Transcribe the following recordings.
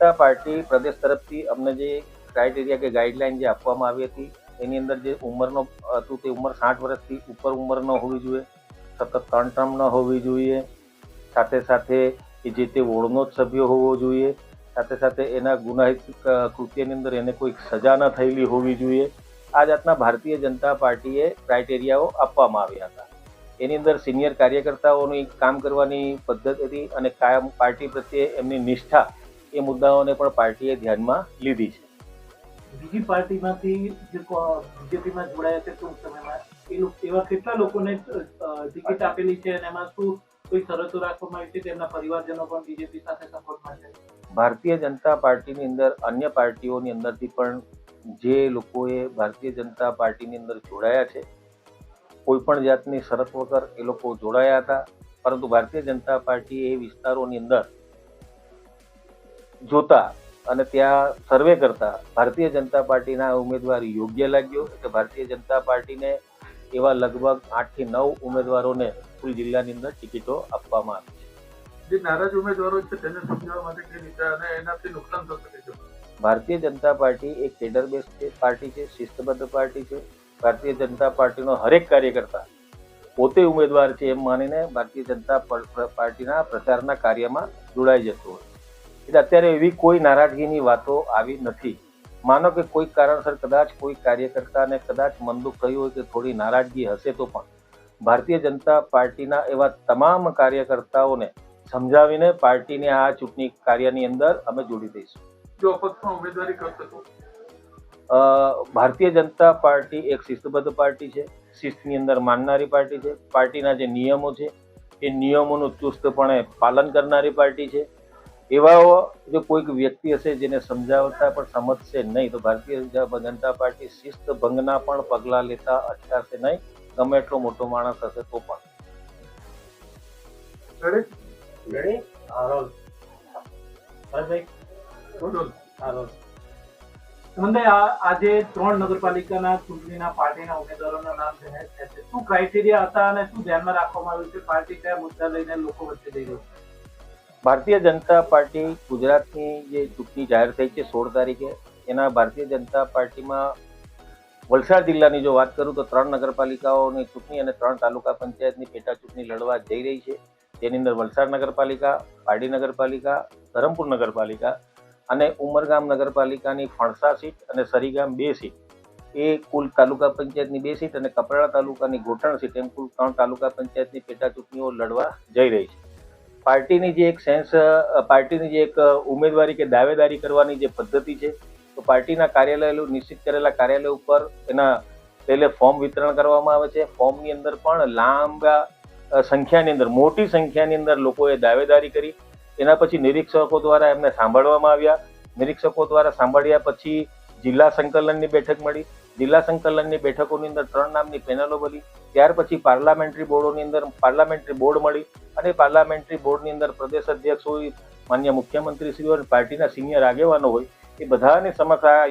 જનતા party પ્રદેશ તરફથી અમને જે ક્રાઇટેરિયા કે ગાઈડલાઈન જે આપવામાં આવી હતી, એની અંદર જે ઉંમરનો હતું તે ઉંમર સાઠ વર્ષથી ઉપર ઉંમર ન હોવી જોઈએ, સતત ત્રણ ટર્મ ન હોવી જોઈએ, સાથે સાથે જે તે વોર્ડનો જ સભ્ય હોવો જોઈએ, સાથે સાથે એના ગુનાહિત કૃત્યની અંદર એને કોઈ સજા ન થયેલી હોવી જોઈએ, આ જાતના ભારતીય જનતા પાર્ટીએ ક્રાઇટેરિયાઓ આપવામાં આવ્યા હતા. એની અંદર સિનિયર કાર્યકર્તાઓની કામ કરવાની પદ્ધતિ અને કાયમ પાર્ટી પ્રત્યે એમની નિષ્ઠા એ મુદ્દાઓને પણ પાર્ટીએ ધ્યાનમાં લીધી છે. બીજી પાર્ટીમાંથી જે બીજેપીમાં જોડાયા છે ટૂંક સમયમાં એ એવા કેટલા લોકોને ટિકિટ આપેલી છે અને એમાં શું કોઈ શરતો રાખવામાં આવી છે તેમના પરિવારજનો પણ બીજેપી સાથે સપોર્ટમાં છે? ભારતીય જનતા પાર્ટીની અંદર અન્ય પાર્ટીઓની અંદરથી પણ જે લોકોએ ભારતીય જનતા પાર્ટીની અંદર જોડાયા છે કોઈ પણ જાતની શરત વગર એ લોકો જોડાયા હતા. પરંતુ ભારતીય જનતા પાર્ટી એ વિસ્તારોની અંદર જોતા અને ત્યાં સર્વે કરતા ભારતીય જનતા પાર્ટીના ઉમેદવાર યોગ્ય લાગ્યો એટલે ભારતીય જનતા પાર્ટીને એવા લગભગ આઠથી નવ ઉમેદવારોને કુલ જિલ્લાની અંદર ટિકિટો આપવામાં આવી જે નારાજ ઉમેદવારો છે તેને સમજાવવા માટે કઈ રીતે અને એનાથી નુકસાન થઈ શકે છે ભારતીય જનતા પાર્ટી એક કેડર બેસ્ડ પાર્ટી છે શિસ્તબદ્ધ પાર્ટી છે. ભારતીય જનતા પાર્ટીનો હરેક કાર્યકર્તા પોતે ઉમેદવાર છે એમ માનીને ભારતીય જનતા પાર્ટીના પ્રચારના કાર્યમાં જોડાઈ જતો હોય એટલે અત્યારે એવી કોઈ નારાજગીની વાતો આવી નથી. માનો કે કોઈ કારણસર કદાચ કોઈ કાર્યકર્તાને કદાચ મનદુખ થયું હોય કે થોડી નારાજગી હશે તો પણ. ભારતીય જનતા પાર્ટીના એવા તમામ કાર્યકર્તાઓને સમજાવીને પાર્ટીને આ ચૂંટણી કાર્યની અંદર અમે જોડી દઈશું. જો અપક્ષમાં ઉમેદવારી કરશે ભારતીય જનતા પાર્ટી એક શિસ્તબદ્ધ પાર્ટી છે. શિસ્તની અંદર માનનારી પાર્ટી છે. પાર્ટીના જે નિયમો છે એ નિયમોનું ચુસ્તપણે પાલન કરનારી પાર્ટી છે. એવા જો કોઈક વ્યક્તિ હશે જેને સમજાવતા પણ સમજશે નહીં તો ભારતીય જનતા પાર્ટી શિસ્ત ભંગના પણ પગલાં લેતા અટકાશે નહીં. ગમે એટલો મોટો માણસ હશે તો પણ. આજે ત્રણ નગરપાલિકાના ચૂંટણીના પાર્ટીના ઉમેદવારોના નામ જાહેર થયા છે. શું ક્રાઇટેરિયા હતા અને શું ધ્યાનમાં રાખવામાં આવ્યું છે? પાર્ટી કયા મુદ્દા લઈને લોકો વચ્ચે જઈ રહ્યું છે? ભારતીય જનતા પાર્ટી ગુજરાતની જે ચૂંટણી જાહેર થઈ છે સોળ તારીખે, એના ભારતીય જનતા પાર્ટીમાં વલસાડ જિલ્લાની જો વાત કરું તો ત્રણ નગરપાલિકાઓની ચૂંટણી અને ત્રણ તાલુકા પંચાયતની પેટા ચૂંટણી લડવા જઈ રહી છે. તેની અંદર વલસાડ નગરપાલિકા, પારડી નગરપાલિકા, ધરમપુર નગરપાલિકા અને ઉમરગામ નગરપાલિકાની ફણસા સીટ અને સરીગામ બે સીટ. એ કુલ તાલુકા પંચાયતની બે સીટ અને કપરાડા તાલુકાની ગોટણ સીટ એમ કુલ ત્રણ તાલુકા પંચાયતની પેટા ચૂંટણીઓ લડવા જઈ રહી છે. પાર્ટીની જે એક સેન્સ પાર્ટીની જે એક ઉમેદવારી કે દાવેદારી કરવાની જે પદ્ધતિ છે, તો પાર્ટીના કાર્યાલય નિશ્ચિત કરેલા કાર્યાલય ઉપર એના પહેલે ફોર્મ વિતરણ કરવામાં આવે છે. ફોર્મની અંદર પણ લાંબા સંખ્યાની અંદર, મોટી સંખ્યાની અંદર લોકોએ દાવેદારી કરી. એના પછી નિરીક્ષકો દ્વારા એમને સાંભળવામાં આવ્યા. નિરીક્ષકો દ્વારા સાંભળ્યા પછી જિલ્લા સંકલનની બેઠક મળી. જિલ્લા સંકલનની બેઠકોની અંદર ત્રણ નામની પેનલો બની ત્યાર પછી પાર્લામેન્ટરી બોર્ડોની અંદર પાર્લામેન્ટરી બોર્ડ મળી અને પાર્લામેન્ટરી બોર્ડની અંદર પ્રદેશ અધ્યક્ષ હોય, માન્ય મુખ્યમંત્રી શ્રી અને પાર્ટીના સિનિયર આગેવાનો હોય, એ બધાની સમક્ષ આ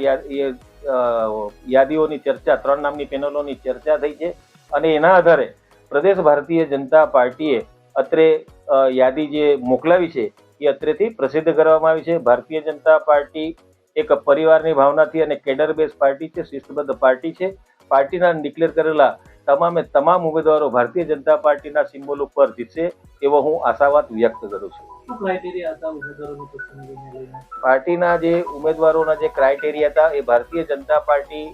યાદીઓની ચર્ચા, ત્રણ નામની પેનલોની ચર્ચા થઈ છે. અને એના આધારે પ્રદેશ ભારતીય જનતા પાર્ટીએ અત્રે યાદી જે મોકલાવી છે, એ અત્રેથી પ્રસિદ્ધ કરવામાં આવી છે. ભારતીય જનતા પાર્ટી એક પરિવારની ભાવનાથી અને કેડર બેઝ પાર્ટી છે શિસ્તબદ્ધ પાર્ટી છે. પાર્ટીના ડિક્લેર કરેલા તમામે તમામ ઉમેદવારો ભારતીય જનતા પાર્ટીના સિમ્બોલ ઉપર જીતશે એવો હું આશાવાદ વ્યક્ત કરું છું. શું ક્રાઇટેરિયા હતા ઉમેદવારોની પસંદગીને લઈને? પાર્ટીના જે ઉમેદવારોના જે ક્રાઇટેરિયા હતા એ ભારતીય જનતા પાર્ટી